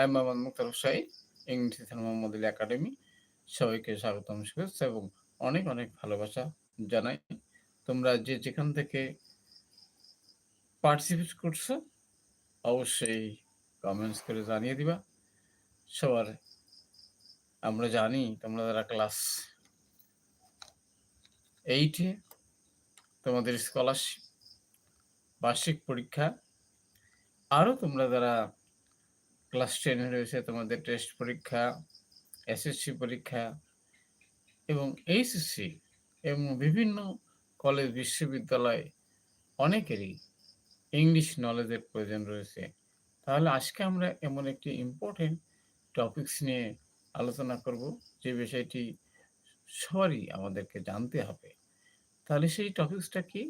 I am Mohammad Mukhtar Hossain English Mohammad Ali academy, সবাইকে স্বাগতম, শুভেচ্ছা এবং অনেক অনেক ভালোবাসা জানাই। তোমরা যে যেখান থেকে পার্টিসিপেট করছ, অবশ্যই কমেন্টস করে জানিয়ে দিবা। সবার, আমরা জানি তোমরা যারা ক্লাস এইটে তোমাদের স্কলারশিপ বার্ষিক পরীক্ষা, আরও তোমরা যারা ক্লাস টেনে রয়েছে তোমাদের টেস্ট পরীক্ষা এসএসসি পরীক্ষা এবং এইচএসসি এবং বিভিন্ন কলেজ বিশ্ববিদ্যালয়ে অনেকেরই ইংলিশ নলেজের প্রয়োজন রয়েছে। তাহলে আজকে আমরা এমন একটি ইম্পর্টেন্ট টপিকস নিয়ে আলোচনা করব, যে বিষয়টি সবারই আমাদেরকে জানতে হবে। তাহলে সেই টপিকসটা কি?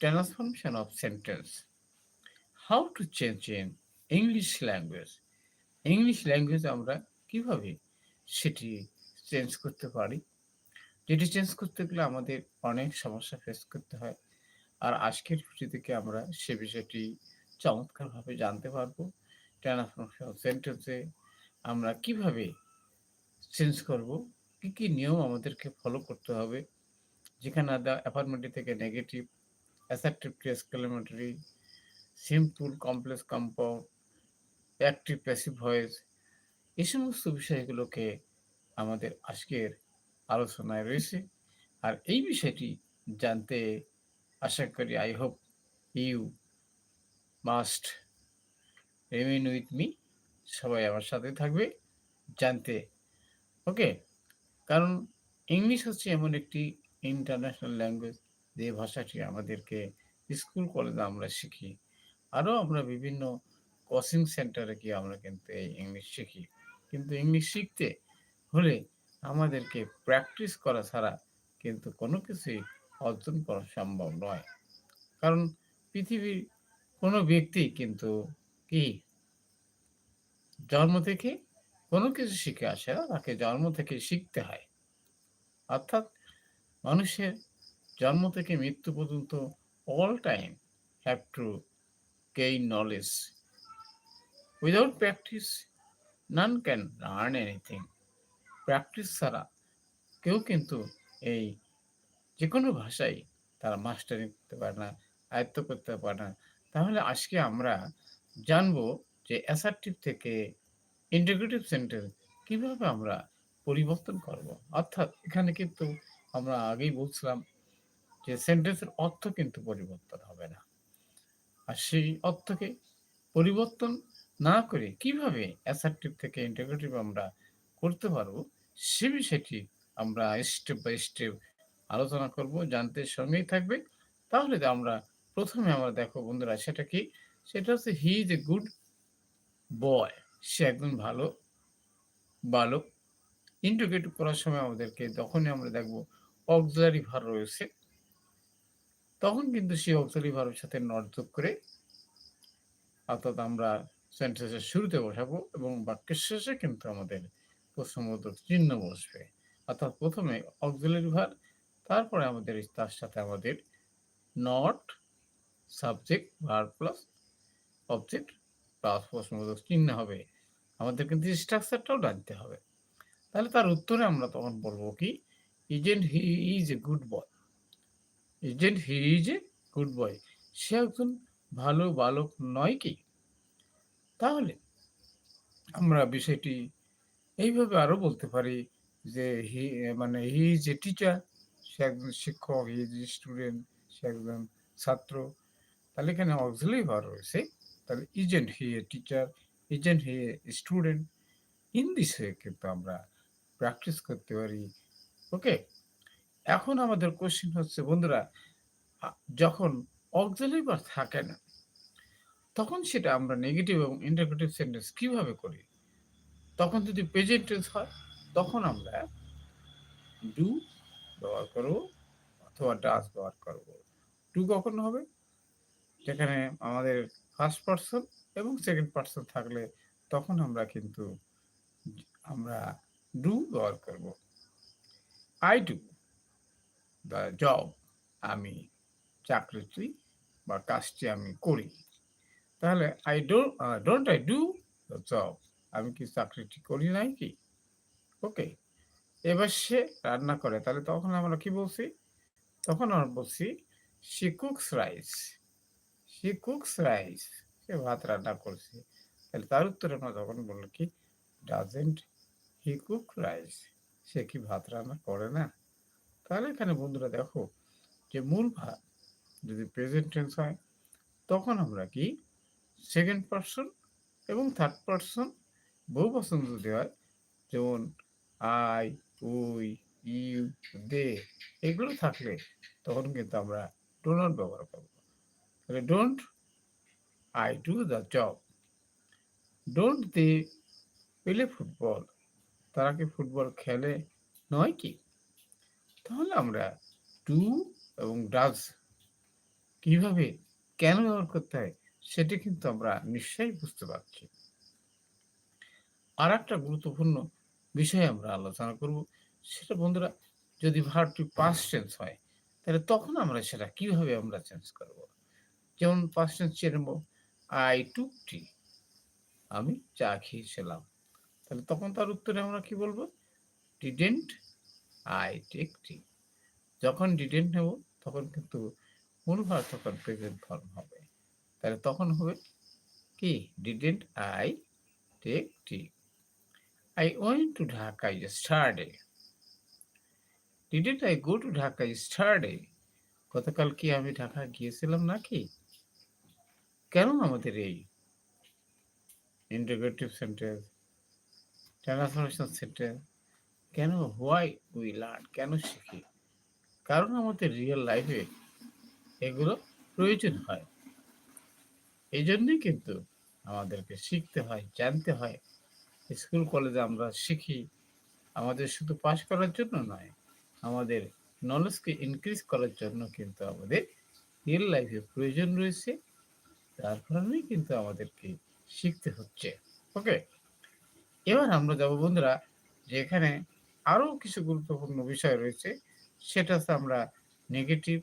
Transformation of sentence how to change in English language English language আমরা কীভাবে সেটি চেঞ্জ করতে পারি? যেটি চেঞ্জ করতে গেলে আমাদের অনেক সমস্যা ফেস করতে হয়। আর আজকের ভিডিও থেকে আমরা সে বিষয়টি চমৎকারভাবে জানতে পারব। ট্রান্সফরমেশন সেন্টেন্সে আমরা কীভাবে চেঞ্জ করব? কি কি নিয়ম আমাদেরকে ফলো করতে হবে? যেখানে অ্যাপার্টমেন্টে থেকে negative assertive exclamatory simple complex compound active passive voice এই সমস্ত বিষয়গুলোকে আমাদের আজকের আলোচনায় রয়েছে। আর এই বিষয়টি জানতে আশা করি I hope you must remain with me সবাই আমার সাথে থাকবে জানতে। ওকে, কারণ ইংলিশ হচ্ছে এমন একটি ইন্টারন্যাশনাল ল্যাঙ্গুয়েজ যে ভাষাটি আমাদেরকে স্কুল কলেজে আমরা শিখি। আরও আমরা বিভিন্ন কোচিং সেন্টারে গিয়ে আমরা কিন্তু এই ইংলিশ শিখি। কিন্তু ইংলিশ শিখতে হলে আমাদেরকে প্র্যাকটিস করা ছাড়া কিন্তু কোনো কিছুই অর্জন করা সম্ভব নয়। কারণ পৃথিবীর কোনো ব্যক্তি কিন্তু কি? জন্ম থেকে কোনো কিছু শিখে আসে না, তাকে জন্ম থেকে শিখতে হয়। অর্থাৎ মানুষের জন্ম থেকে মৃত্যু পর্যন্ত all time have to gain knowledge. Without practice, none can learn anything. Practice ছাড়া কেউ কিন্তু এই যে কোনো ভাষাই তারা মাস্টারিং করতে পারে না আয়ত্ত করতে পারে না। তাহলে আজকে আমরা জানব যে অ্যাসার্টিভ থেকে ইন্টিগ্রেটিভ সেন্টেন্স কীভাবে আমরা পরিবর্তন করব। অর্থাৎ এখানে কিন্তু আমরা আগেই বলছিলাম যে সেন্টেন্সের অর্থ কিন্তু পরিবর্তন হবে না। আর সেই অর্থকে পরিবর্তন না করে কীভাবে অ্যাসার্টিভ থেকে ইন্টিগ্রেটিভ আমরা করতে পারব, সে বিষয়টি আমরা স্টেপ বাই স্টেপ আলোচনা করব, জানতে সঙ্গেই থাকবে। তাহলে আমরা প্রথমে আমরা দেখো বন্ধুরা, সেটা কি? সেটা হচ্ছে he is a good boy সে একজন ভালো বালক। ইন্টিগ্রেটিভ করার সময় আমাদেরকে যখনই আমরা দেখব অক্সিলারি ভার রয়েছে, তখন কিন্তু সেই অক্সিলারি ভারের সাথে নট যোগ করে, অর্থাৎ আমরা সেন্টেন্সের শুরুতে বসাবো এবং বাক্যের শেষে কিন্তু আমাদের প্রশ্নবোধক চিহ্ন বসবে। অর্থাৎ প্রথমে অক্সিলারি ভার তারপরে আমাদের তার সাথে আমাদের not subject verb plus object plus প্রশ্নবোধক চিহ্ন হবে। আমাদের কিন্তু স্ট্রাকচারটাও জানতে হবে। তাহলে তার উত্তরে আমরা তখন বলব কি isn't he is a good boy isn't he is a good boy সে একজন ভালো বালক নয় কি? তাহলে আমরা বিষয়টি এইভাবে আরও বলতে পারি যে হি মানে হি ইজ এ টিচার, সে একজন শিক্ষক, হি ইজ স্টুডেন্ট, সে একজন ছাত্র। তাহলে এখানে অক্সিলারি ভার রয়েছে তাহলে isn't he a teacher, isn't he a student. This কিন্তু আমরা প্র্যাকটিস করতে পারি। ওকে? এখন আমাদের কোশ্চিন হচ্ছে, বন্ধুরা যখন অক্সিলারি ভার থাকে না তখন সেটা আমরা নেগেটিভ এবং ইন্টারগ্রেটিভ সেন্টেন্স কীভাবে করি? তখন যদি প্রেজেন্ট টেন্স হয়, তখন আমরা ডু ব্যবহার করব অথবা ডাস ব্যবহার করব। ডু কখন হবে? যেখানে আমাদের ফার্স্ট পার্সন এবং সেকেন্ড পার্সন থাকলে তখন আমরা কিন্তু আমরা ডু ব্যবহার করব। আই ডু দ্য জব আমি চাকরিটি বা কাজটি আমি করি। তাহলে I don't I do job আমি কি চাকরিটি করি নাই কি? ওকে এবার সে রান্না করে। তাহলে তখন আমরা কি বলছি? তখন আমরা বলছি she cooks rice she cooks rice সে ভাত রান্না করছে। তাহলে তার উত্তরে আমরা তখন বলল কি ডাজেন্ট হি কুক রাইস সে কি ভাত রান্না করে না? তাহলে এখানে বন্ধুরা দেখো, যে মূল ভাত যদি প্রেজেন্ট টেন্স হয়, তখন আমরা কি সেকেন্ড পার্সন এবং থার্ড পার্সন বহু পছন্দ যদি হয়। যেমন আই উই ইউ দে এগুলো থাকলে তখন কিন্তু আমরা ডো নট ব্যবহার করব। তাহলে don't I do the job don't they play football, তারা কি ফুটবল খেলে? নয় কি? তাহলে আমরা ডু এবং ডাজ কীভাবে, কেন ব্যবহার করতে হয়? সেটি কিন্তু আমরা নিশ্চয়ই বুঝতে পারছি। আর একটা গুরুত্বপূর্ণ বিষয় আমরা আলোচনা করব, সেটা বন্ধুরা, যদি ভার্বটি পাস্ট টেন্স হয়, তাহলে তখন আমরা সেটা কীভাবে আমরা চেঞ্জ করব? যেমন পাস্ট টেন্স চেয়ে নেব আই টুক টি আমি চা খেয়েছিলাম। তাহলে তখন তার উত্তরে আমরা কি বলব? ডিডেন্ট আই টেক টি যখন ডিডেন্ট নেব, তখন কিন্তু মূল ভার তখন প্রেজেন্ট ফর্ম হবে। তাহলে তখন হবে কি? Didn't I take tea I went to Dhaka yesterday didn't I go to Dhaka yesterday গতকাল কি আমি ঢাকা গিয়েছিলাম নাকি? কেন আমাদের এই ইন্টিগ্রেটিভ সেন্টেন্স ট্রান্সফরমেশন সেন্টেন্স কেন হোয়াই উই লার্ন কেন শিখি? কারণ আমাদের রিয়েল লাইফে এগুলো প্রয়োজন হয়। এই জন্যই কিন্তু আমাদেরকে শিখতে হয়, জানতে হয়। স্কুল, কলেজে আমরা শিখি। আমাদের শুধু পাস করার জন্য নয়, আমাদের নলেজকে ইনক্রিজ করার জন্য কিন্তু আমাদের রিয়েল লাইফে প্রয়োজন রয়েছে। তার কারণেই কিন্তু আমাদেরকে শিখতে হচ্ছে। ওকে এবার আমরা যাব বন্ধুরা যে এখানে আরও কিছু গুরুত্বপূর্ণ বিষয় রয়েছে। সেটা হচ্ছে আমরা নেগেটিভ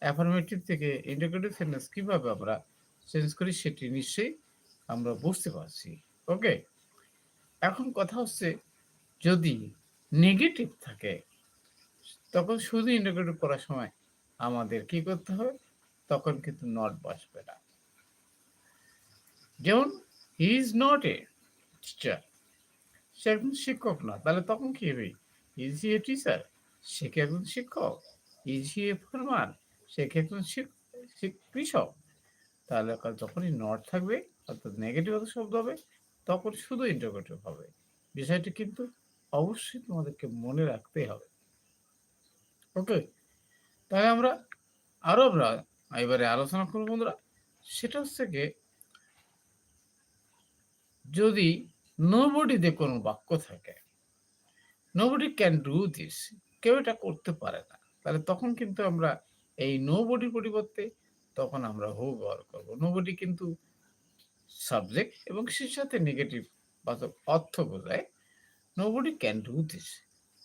অ্যাফার্মেটিভ থেকে ইন্টিগ্রেটিভ সেন্টেন্স কীভাবে আমরা চেঞ্জ করি সেটি নিশ্চয়ই আমরা বুঝতে পারছি। ওকে এখন কথা হচ্ছে, যদি নেগেটিভ থাকে, তখন শুধু ইন্টিগ্রেটিভ করার সময় আমাদের কি করতে হবে? তখন কিন্তু নট বসবে না। যেমন he is not a teacher সে একজন শিক্ষক না। তাহলে তখন কি হবে? ইজ হি এ টিচার সে কি একজন শিক্ষক? ইজ হি এ ফার্মার সে কি একজন কৃষক। তাহলে যখনই নট থাকবে, অর্থাৎ নেগেটিভ শব্দ হবে, তখন শুধু ইন্টারগ্রেটিভ হবে। বিষয়টি কিন্তু অবশ্যই তোমাদেরকে মনে রাখতে হবে। ওকে তাই আমরা আরও আমরা এবারে আলোচনা করব বন্ধুরা। সেটা হচ্ছে কি যদি নোবডিতে কোনো বাক্য থাকে নোবডি ক্যান ডু দিস কেউ এটা করতে পারে না, তাহলে তখন কিন্তু আমরা এই নোবডির পরিবর্তে তখন আমরা হু ব্যবহার করব। নোবডি কিন্তু সাবজেক্ট এবং সে সাথে নেগেটিভ বাচক অর্থ বোঝায়। নোবডি ক্যান ডু দিস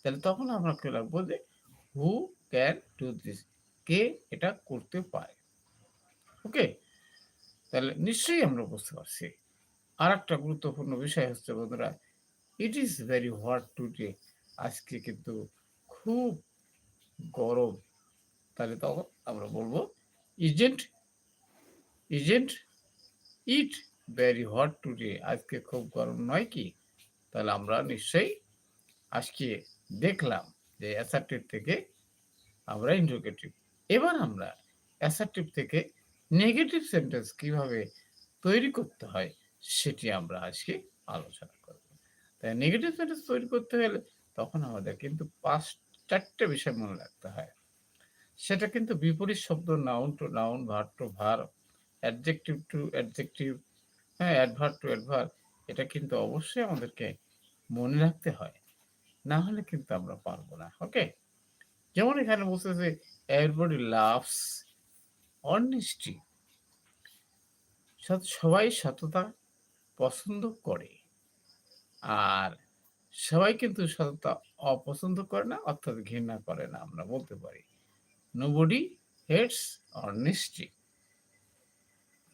তাহলে তখন আমরা কে লাগবো যে হু ক্যান ডু দিস কে এটা করতে পারে? ওকে তাহলে নিশ্চয়ই আমরা বুঝতে পারছি। আর একটা গুরুত্বপূর্ণ বিষয় হচ্ছে বন্ধুরা it is very hot today আজকে কিন্তু খুব গরম। তাহলে তখন আমরা বলব isn't isn't it very hot today আজকে খুব গরম, নয় কি? তাহলে আমরা নিশ্চয়ই আজকে দেখলাম যে অ্যাসার্টিভ থেকে আমরা ইন্টারোগেটিভ এবার আমরা অ্যাসার্টিভ থেকে নেগেটিভ সেন্টেন্স কীভাবে তৈরি করতে হয় সেটি আমরা আজকে আলোচনা করব। তাই নেগেটিভ সেন্টেন্স তৈরি করতে গেলে তখন আমাদের কিন্তু পাঁচ চারটে বিষয় মনে রাখতে হয়। সেটা কিন্তু বিপরীত শব্দ noun to noun verb to verb adjective to adjective হ্যাঁ অ্যাডভার টু অ্যাডভার এটা কিন্তু অবশ্যই আমাদেরকে মনে রাখতে হয়। না হলে কিন্তু আমরা পারব না ওকে যেমন এখানে বলতেছে এভরিবডি লাভস অনেস্টি সবাই সততা পছন্দ করে। আর সবাই কিন্তু সততা অপছন্দ করে না, অর্থাৎ ঘৃণা করে না, আমরা বলতে পারি। নোবডি হেটস অনেস্টি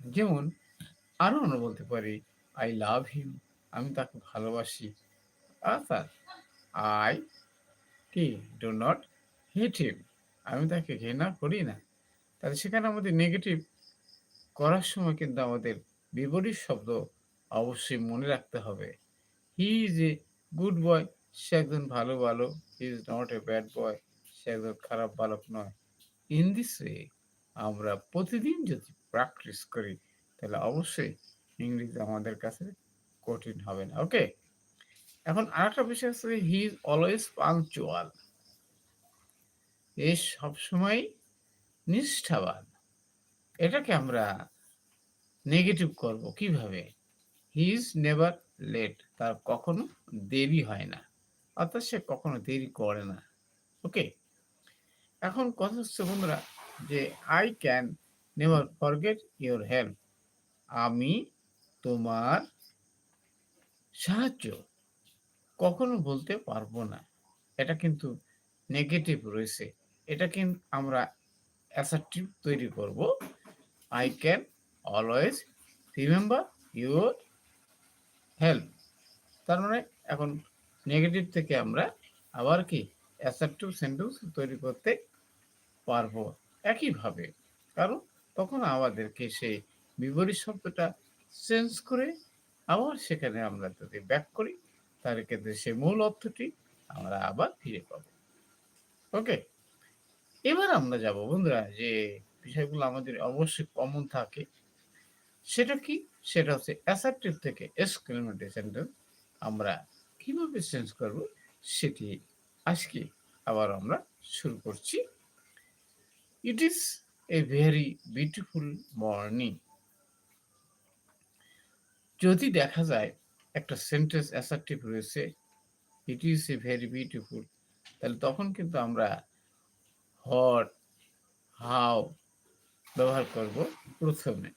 যেমন আরও আমরা বলতে পারি আই লাভ হিম আমি তাকে ভালোবাসি। অর্থাৎ আই কি? ডু নট হেট হিম আমি তাকে ঘৃণা করি না। তাহলে সেখানে আমাদের নেগেটিভ করার সময় কিন্তু আমাদের বিপরীত শব্দ অবশ্যই মনে রাখতে হবে। হি ইজ এ গুড বয় সে একজন ভালো বালক। He is not a bad boy সে একজন খারাপ বালক নয়। ইন দিস ওয়ে আমরা প্রতিদিন যদি প্র্যাকটিস করি, তাহলে অবশ্যই ইংরেজি আমাদের কাছে কঠিন হবে না ওকে এখন আরেকটা বিষয় হচ্ছে হি ইজ অলওয়েজ পাংচুয়াল এ সবসময় নিষ্ঠাবান। এটাকে আমরা নেগেটিভ করব কীভাবে? হি ইজ নেভার লেট তার কখনো দেরি হয় না। অর্থাৎ সে কখনো দেরি করে না ওকে এখন কথা হচ্ছে বন্ধুরা যে I can never forget your help আমি তোমার সাহায্য কখনো বলতে পারব না। এটা কিন্তু নেগেটিভ রয়েছে। এটা কিন্তু আমরা অ্যাসার্টিভ তৈরি করব। I can always remember your help তার মানে এখন নেগেটিভ থেকে আমরা আবার কি অ্যাসার্টিভ সেন্টেন্স তৈরি করতে পারব একইভাবে। কারণ তখন আমাদেরকে সেই বিপরীত শব্দটা চেঞ্জ করে আবার সেখানে আমরা যদি ব্যাক করি। তাহলে কিন্তু সেই মূল অর্থটি আমরা আবার ফিরে পাবো। ওকে এবার আমরা যাব বন্ধুরা যে বিষয়গুলো আমাদের অবশ্যই কমন থাকে। সেটা কি? সেটা হচ্ছে অ্যাসার্টিভ থেকে এক্সক্লেমেটরি সেন্টেন্স আমরা কীভাবে চেঞ্জ করব সেটি আজকে আবার আমরা শুরু করছি। It is a very beautiful morning যদি দেখা যায় একটা সেন্টেন্স অ্যাসার্টিভ রয়েছে it is a very beautiful তাহলে তখন কিন্তু আমরা হট হাও ব্যবহার করব প্রথমে।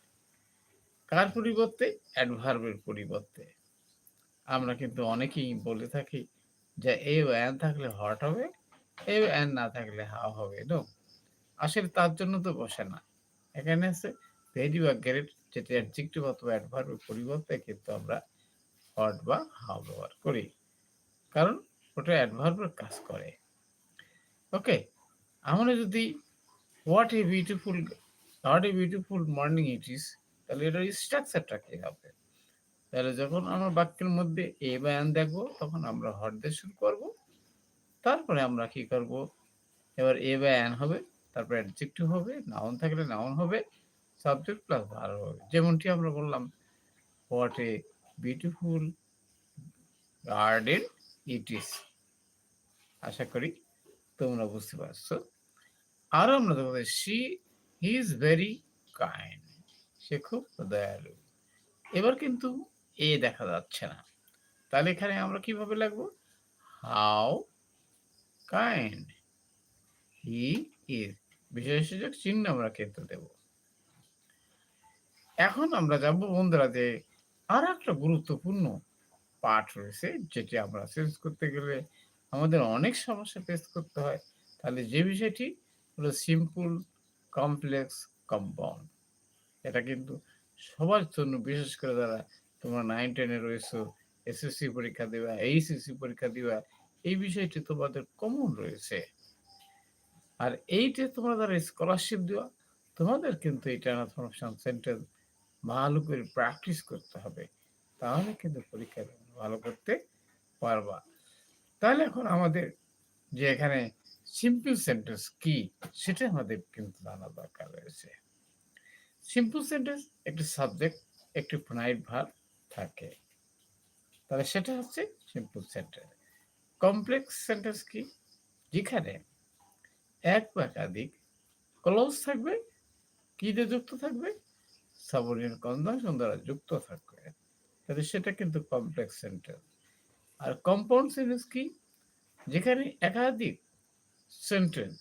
কার পরিবর্তে? অ্যাডভার্বের পরিবর্তে। আমরা কিন্তু অনেকেই বলে থাকি যে এ অ্যান থাকলে হট হবে? এ অ্যান না থাকলে হাও হবে? নো আসলে তার জন্য তো বসে না। এখানে আছে ভেরি বা গ্রেট যেটি অ্যাডজেক্টিভ অথবা অ্যাডভার্বের পরিবর্তে কিন্তু আমরা হট বা হাও ব্যবহার করি। কারণ ওটা অ্যাডভার্বের কাজ করে। ওকে আমরা যদি what a beautiful what a beautiful morning it is তাহলে এটার স্ট্রাকচারটা কি হবে? তাহলে যখন আমরা বাক্যের মধ্যে এ বায়ান দেখব, তখন আমরা হট দিয়ে শুরু করব। তারপরে আমরা কি করব? এবার এ বায়ান হবে। তারপর অ্যাডজেক্টিভ হবে নাউন থাকলে নাউন হবে সাবজেক্ট প্লাস ভালো হবে। যেমনটি আমরা বললাম what a beautiful garden it is আশা করি তোমরা বুঝতে পারছ। আরও আমরা দেখব see he is very kind সে খুব দয়ালু। এবার কিন্তু এ দেখা যাচ্ছে না। তাহলে এখানে আমরা কীভাবে লাগবো? হাউ কাইন্ড হি ইজ বিশেষক চিহ্ন আমরা কিন্তু দেব। এখন আমরা যাব বন্ধুরা যে আর একটা গুরুত্বপূর্ণ পাঠ রয়েছে, যেটি আমরা চেঞ্জ করতে গেলে আমাদের অনেক সমস্যা ফেস করতে হয়। তাহলে যে বিষয়টি হলো সিম্পল কমপ্লেক্স কম্পাউন্ড এটা কিন্তু সবার জন্য, বিশেষ করে যারা তোমরা নাইন টেনে রয়েছো এসএসসি পরীক্ষা দেওয়া এইচএসসি পরীক্ষা দেওয়া এই বিষয়টি তোমাদের কমন রয়েছে। আর এইটা তোমরা যারা স্কলারশিপ দেওয়া তোমাদের কিন্তু এই ট্রান্সফরমেশন সেন্টেন্স ভালো করে প্র্যাকটিস করতে হবে। তাহলে কিন্তু পরীক্ষা ভালো করতে পারবা। তাহলে এখন আমাদের যে এখানে সিম্পল সেন্টেন্স কি, সেটা আমাদের কিন্তু জানা দরকার রয়েছে। সিম্পল সেন্টেন্স একটি সাবজেক্ট একটি প্রোনাইট ভার থাকে। তাহলে সেটা হচ্ছে সিম্পল সেন্টেন্স কমপ্লেক্স সেন্টেন্স কি? যেখানে এক বা একাধিক ক্লোজ থাকবে, কি দিয়ে যুক্ত থাকবে? সাবঅর্ডিনেট কনজাংশন দ্বারা যুক্ত থাকবে। তাহলে সেটা কিন্তু কমপ্লেক্স সেন্টেন্স আর কম্পাউন্ড সেন্টেন্স কি? যেখানে একাধিক সেন্টেন্স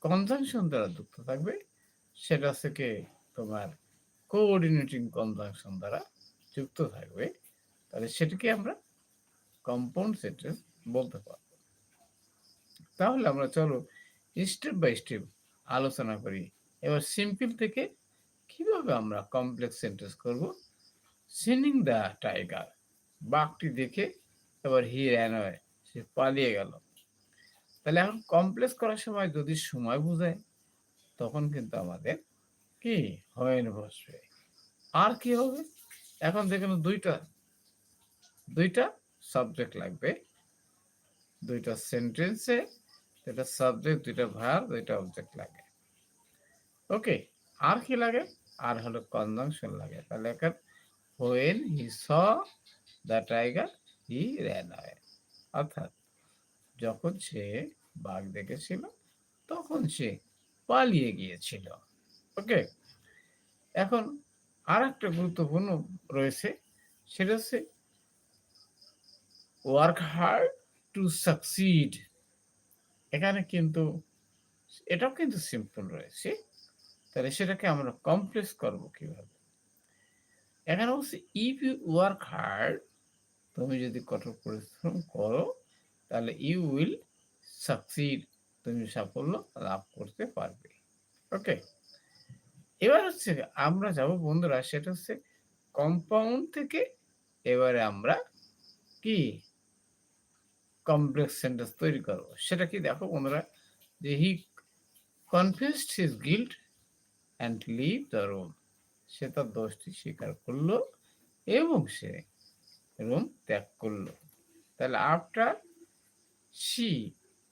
কনজাংশন দ্বারা যুক্ত থাকবে, সেটা থেকে তোমার কোঅর্ডিনেটিং কনজাংশন দ্বারা যুক্ত থাকবে। তাহলে সেটাকে আমরা কম্পাউন্ড সেন্টেন্স বলতে পারব। তাহলে আমরা চলো স্টেপ বাই স্টেপ আলোচনা করি। এবার সিম্পল থেকে কীভাবে আমরা কমপ্লেক্স সেন্টেন্স করব? সিনিং দ্য টাইগার বাঘটি দেখে এবার হি র্যান সে পালিয়ে গেল। তাহলে এখন কমপ্লেক্স করার সময় যদি সময় বোঝায় তখন কিন্তু আমাদের কি? হয়নি বসবে। আর কি হবে? এখন দেখেন দুইটা। দুইটা সাবজেক্ট লাগবে। দুইটা সেন্টেন্সে দুইটা সাবজেক্ট দুইটা ভার দুইটা অবজেক্ট লাগে। ওকে আর কি লাগে? আর হলো কনজাংশন লাগে। তাহলে এখন when he saw the tiger he ran অর্থাৎ, যখন সে বাঘ দেখেছিল, তখন সে পালিয়ে গিয়েছিল। ওকে এখন আর একটা গুরুত্বপূর্ণ রয়েছে, সেটা হচ্ছে ওয়ার্ক হার্ড টু সাকসিড এখানে কিন্তু এটাও কিন্তু সিম্পল রয়েছে। তাহলে সেটাকে আমরা কমপ্লেক্স করব কীভাবে? এখানে হচ্ছে ইফ ইউ ওয়ার্ক হার্ড তুমি যদি কঠোর পরিশ্রম করো, তাহলে ইউ উইল সাকসিড তুমি সাফল্য লাভ করতে পারবে। ওকে এবার হচ্ছে আমরা যাব বন্ধুরা, সেটা হচ্ছে কম্পাউন্ড থেকে এবারে আমরা কি কমপ্লেক্স সেন্টেন্স তৈরি করব সেটা কি দেখো বন্ধুরা, যে he confused his guilt and leave the room সে তার দোষটি স্বীকার করল এবং সে রুম ত্যাগ করল। তাহলে after she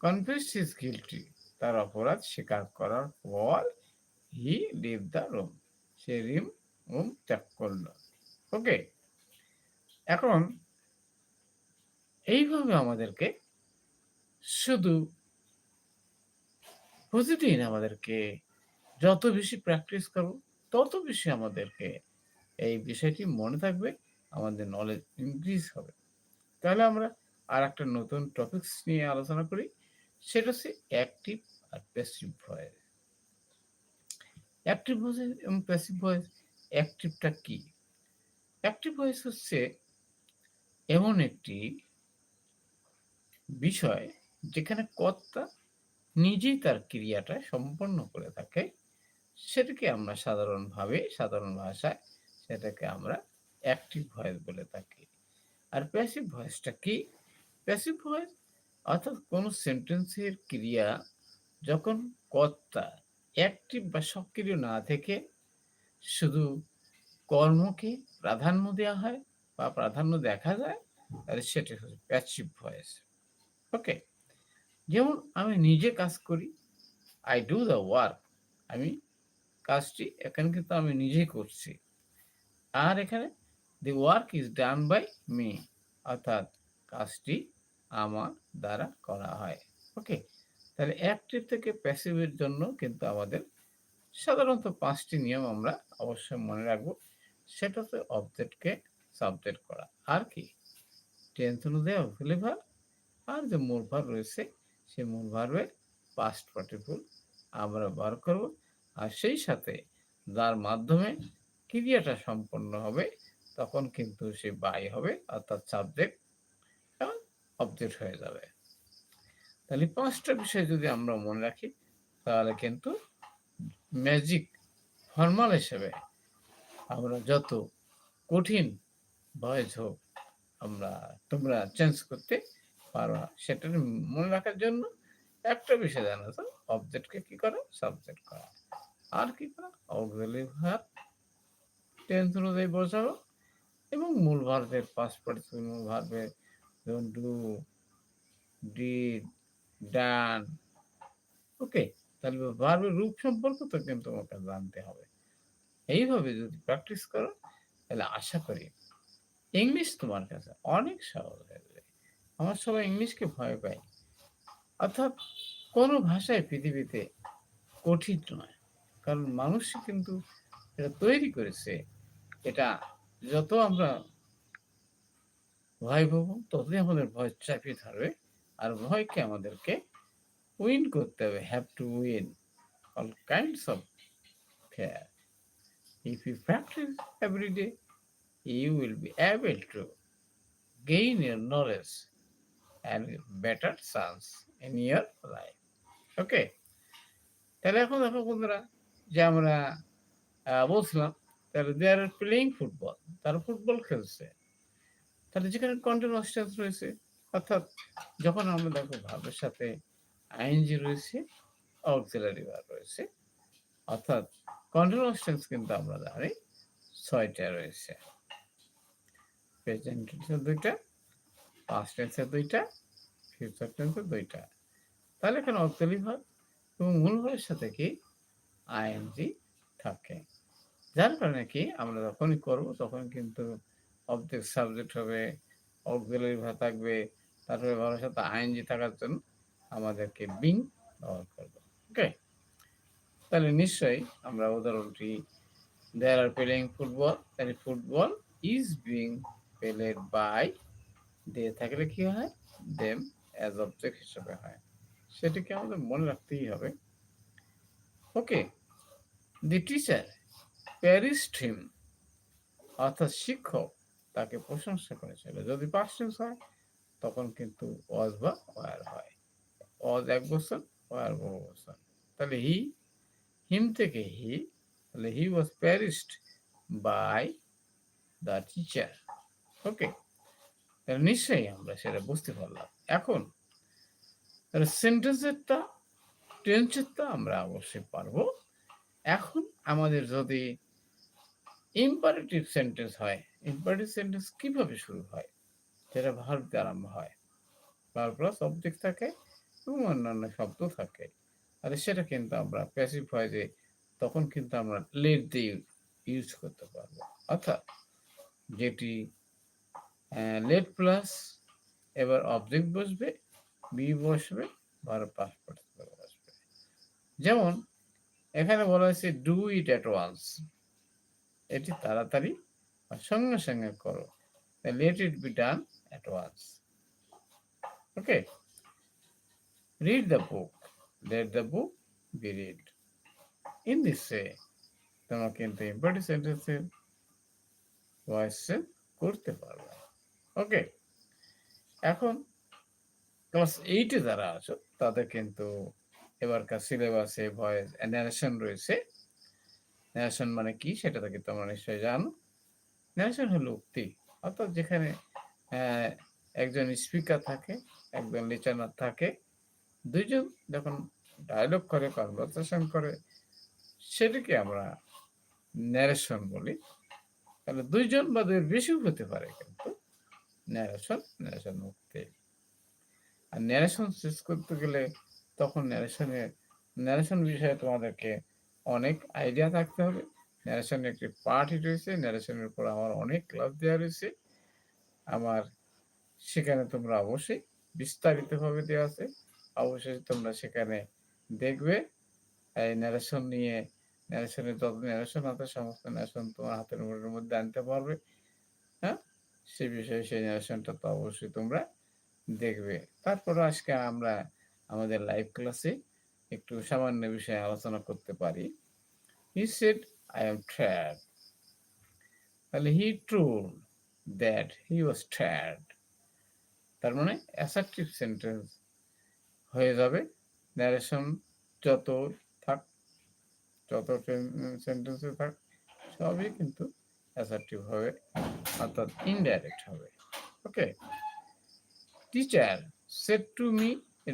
confuse his guilty তার অপরাধ স্বীকার করার পর হি লিভ দ্য রুম সে রিম রুম ত্যাগ করল। ওকে এখন এইভাবে আমাদেরকে শুধু প্রতিদিন আমাদেরকে যত বেশি প্র্যাকটিস করব, তত বেশি আমাদেরকে এই বিষয়টি মনে থাকবে, আমাদের নলেজ ইনক্রিজ হবে। তাহলে আমরা আর একটা নতুন টপিকস নিয়ে আলোচনা করি, সেটা হচ্ছে অ্যাক্টিভ আর প্যাসিভ ভয়েস অ্যাক্টিভ ভয়েস এবং প্যাসিভ ভয়েস অ্যাক্টিভটা কি? অ্যাক্টিভ ভয়েস হচ্ছে এমন একটি বিষয় যেখানে কর্তা নিজেই তার ক্রিয়াটা সম্পন্ন করে থাকে, সেটাকে আমরা সাধারণভাবে, সাধারণ ভাষায় সেটাকে আমরা অ্যাক্টিভ ভয়েস বলে থাকি। আর প্যাসিভ ভয়েসটা কি? প্যাসিভ ভয়েস অর্থাৎ কোনো সেন্টেন্সের ক্রিয়া যখন কর্তা অ্যাক্টিভ বা সক্রিয় না থেকে শুধু কর্মকে প্রাধান্য দেওয়া হয় বা প্রাধান্য দেখা যায়, তাহলে সেটা হচ্ছে প্যাসিভ ভয়েস ওকে যেমন আমি নিজে কাজ করি আই ডু দ্য ওয়ার্ক আমি কাজটি এখানে কিন্তু আমি নিজেই করছি। আর এখানে the work is done by me অর্থাৎ কাজটি আমার দ্বারা করা হয়। ওকে তাহলে অ্যাক্টিভ থেকে প্যাসিভের জন্য কিন্তু আমাদের সাধারণত পাঁচটি নিয়ম আমরা অবশ্যই মনে রাখব। সেটা হচ্ছে অবজেক্টকে সাবজেক্ট করা। আর কি? টেন্স অনুযায়ী অভিলি ভার আর যে মূল ভার রয়েছে সেই মূল ভার্বের পাস্ট পার্টিকুল আমরা বার করব। আর সেই সাথে যার মাধ্যমে ক্রিয়াটা সম্পন্ন হবে, তখন কিন্তু সে বাই হবে অর্থাৎ সাবজেক্ট অবজেক্ট হয়ে যাবে। তাহলে পাঁচটা বিষয় যদি আমরা মনে রাখি, তাহলে কিন্তু ম্যাজিক ফর্মাল হিসেবে আমরা যত কঠিন ভয়েস হোক, আমরা তোমরা চেঞ্জ করতে পারো সেটা মনে রাখার জন্য একটা বিষয় জানা তো অবজেক্টকে কি করো? সাবজেক্ট করা। আর কি করা? অক্সিলারি ভার্ব টেন্স অনুযায়ী বসাবো এবং মূল ভার্বের পাস্ট পার্টিসিপল মূল ভার্বের যেমন ডু ডিড ডান ওকে তাহলে ভার্বের রূপ সম্পর্ক তো কিন্তু তোমাকে জানতে হবে। এইভাবে যদি প্র্যাকটিস করো, তাহলে আশা করি ইংলিশ তোমার কাছে অনেক সহজ হয়ে আমার সবাই ইংলিশকে ভয় পায়। অর্থাৎ কোনো ভাষায় পৃথিবীতে কঠিন নয়। কারণ মানুষ কিন্তু এটা তৈরি করেছে। এটা যত আমরা ভয় পাবো ততই আমাদের ভয় চাপিয়ে ধরবে। আর ভয়কে আমাদেরকে উইন করতে হবে। Have to win all kinds of fair if you practice every day you will be able to gain your knowledge and better chance in your life. Okay? তাহলে এখন দেখো বন্ধুরা, যে আমরা বলছিলাম, তাহলে দে আর প্লেইং ফুটবল তারা football খেলছে তাহলে যেখানে কন্টিনিউয়াস টেন্স রয়েছে, অর্থাৎ যখন আমরা দেখো ভাবের সাথে আইএনজি রয়েছে অক্সিলারি ভার্ব রয়েছে, অর্থাৎ কন্টিনিউয়াস টেন্স কিন্তু আমরা জানি ছয়টা রয়েছে প্রেজেন্ট দুইটা পাস্ট টেন্সের দুইটা ফিউচার টেন্সের দুইটা। তাহলে এখানে অক্সিলারি ভার্ব এবং মূল ভাবের সাথে কি? আইএনজি থাকে। যার কারণে কি? আমরা যখনই করব তখন কিন্তু অবজেক্ট সাবজেক্ট হবে অক্সিলারি ভার্ব থাকবে, তারপরে ভাবের সাথে আইএনজি থাকার জন্য আমাদেরকে বিং ব্যবহার করব। ওকে তাহলে নিশ্চয়ই আমরা উদাহরণটি দেয়ার আর প্লেইং ফুটবল তাহলে football is being played by they থাকলে কি হয়? দেম অ্যাজ অবজেক্ট হিসেবে হয়। সেটিকে আমাদের মনে রাখতেই হবে। ওকে দি টিচার প্যারিস্ট হিম অর্থাৎ শিক্ষক তাকে প্রশংসা করেছিল। যদি পার্সেন্স হয়, তখন কিন্তু ওয়াজ বা ওয়ার হয়। ওয়াজ এক বছর ওয়ার বহু বছর। তাহলে হি হিম থেকে হি তাহলে he was praised by the teacher okay নিশ্চয়ই আমরা সেটা বুঝতে পারলাম। এখন তাহলে সেন্টেন্সেরটা টেন্সেরটা আমরা অবশ্যই পারব। এখন আমাদের যদি ইম্পারেটিভ সেন্টেন্স হয় ইম্পারেটিভ সেন্টেন্স কীভাবে শুরু হয়? যেটা ভার্ব আরম্ভ হয়। ভার্ব প্লাস অবজেক্ট থাকে এবং অন্যান্য শব্দ থাকে। আর সেটা কিন্তু আমরা প্যাসিভ হয় যে তখন কিন্তু আমরা লেট দিয়ে ইউজ করতে পারব। অর্থাৎ যেটি লেট প্লাস এবার অবজেক্ট বসবে বি বসবে ভার্ব পাস বসবে। যেমন, এখানে বলা হয়েছে ডু ইট অ্যাট ওয়ান্স এটি তাড়াতাড়ি সঙ্গে সঙ্গে করো। Let it be done at once okay read the book let the book be read in this way তোমাকে কিন্তু ইম্পর্টেন্ট সেন্টেন্সের ভয়েস করতে পারবে। ওকে এখন ক্লাস এইটে যারা আছো, তাদের কিন্তু এবারকার সিলেবাসে ভয়েস ন্যারেশন রয়েছে। ন্যারেশন মানে কি সেটা থেকে তোমরা নিশ্চয়ই জানো। ন্যারেশন হলো উক্তি। অর্থাৎ যেখানে একজন স্পিকার থাকে, একজন লিচানার থাকে, দুইজন যখন ডায়লগ করে কনভারসেশন করে, সেটাকে আমরা ন্যারেশন বলি। তাহলে দুইজন বা দুইয়ের বেশিও হতে পারে কিন্তু ন্যারেশন ন্যারেশন মুক্তি আর ন্যারেশন শেষ করতে গেলে তখন ন্যারেশনের ন্যারেশন বিষয়ে তোমাদেরকে অনেক আইডিয়া থাকতে হবে। ন্যারেশনের একটি পার্টই রয়েছে ন্যারেশনের উপর আমার অনেক ক্লাস দেওয়া রয়েছে। আমার সেখানে তোমরা অবশ্যই বিস্তারিতভাবে দেওয়া আছে। অবশ্যই তোমরা সেখানে দেখবে। এই ন্যারেশন নিয়ে ন্যারেশনের যত ন্যারেশন আছে, সমস্ত ন্যারেশন তোমার হাতের মধ্যে আনতে পারবে। হ্যাঁ? সে বিষয়ে সেই ন্যারেশনটা তো অবশ্যই তোমরা দেখবে। তারপর আজকে আমরা আমাদের লাইভ ক্লাসে একটু সামান্য বিষয়ে আলোচনা করতে পারি। He said I am tired তাহলে হি ট্রুল দ্যাট হি ওয়াজ ট্র্যাড তার মানে অ্যাসার্টিভ সেন্টেন্স হয়ে যাবে। ন্যারেশন যত থাক, যত সেন্টেন্সে থাক, সবই কিন্তু অ্যাসার্টিভ হবে, অর্থাৎ ইনডাইরেক্ট হবে। Okay teacher said to me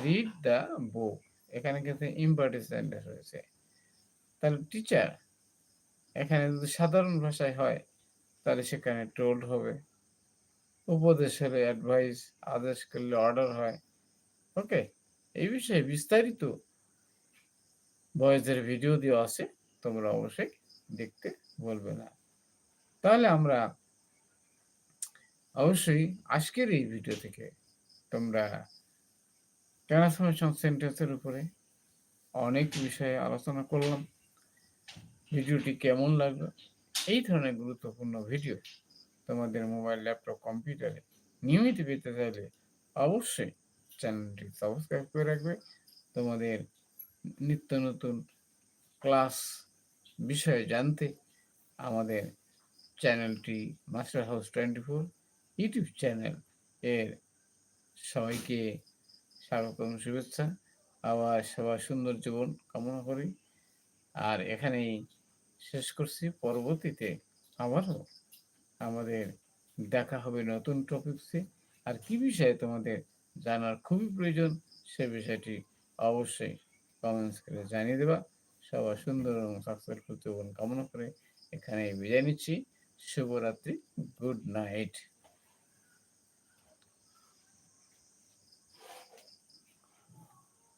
read the book এখানে কিন্তু ইম্পার্টিভ সেন্টেন্স রয়েছে। তাহলে টিচার এখানে যদি সাধারণ ভাষায় হয়, তাহলে সেখানে টোল্ড হবে। উপদেশ হলে অ্যাডভাইস আদেশ করলে অর্ডার হয়। ওকে এই বিষয়ে বিস্তারিত বয়েজের ভিডিও দেওয়া আছে, তোমরা অবশ্যই দেখতে বলবে না। তাহলে আমরা অবশ্যই আজকের এই ভিডিও থেকে তোমরা ট্রান্সফরমেশন সেন্টেন্সের উপরে অনেক বিষয়ে আলোচনা করলাম। ভিডিওটি কেমন লাগল? এই ধরনের গুরুত্বপূর্ণ ভিডিও তোমাদের মোবাইল ল্যাপটপ কম্পিউটারে নিয়মিত পেতে চাইলে অবশ্যই চ্যানেলটি সাবস্ক্রাইব করে রাখবে। তোমাদের নিত্য নতুন ক্লাস বিষয়ে জানতে আমাদের চ্যানেলটি Master House twenty four YouTube channel এর সবাইকে স্বাগতম, শুভেচ্ছা। আবার সবার সুন্দর জীবন কামনা করি। আর এখানেই শেষ করছি। পরবর্তীতে আবারও আমাদের দেখা হবে নতুন টপিকসে আর কি বিষয়ে তোমাদের জানার খুবই প্রয়োজন, সে বিষয়টি অবশ্যই কমেন্টস করে জানিয়ে দেবা। সবার সুন্দর এবং সাকসেসফুল জীবন কামনা করে এখানে বিদায় নিচ্ছি। শুভরাত্রি গুড নাইট।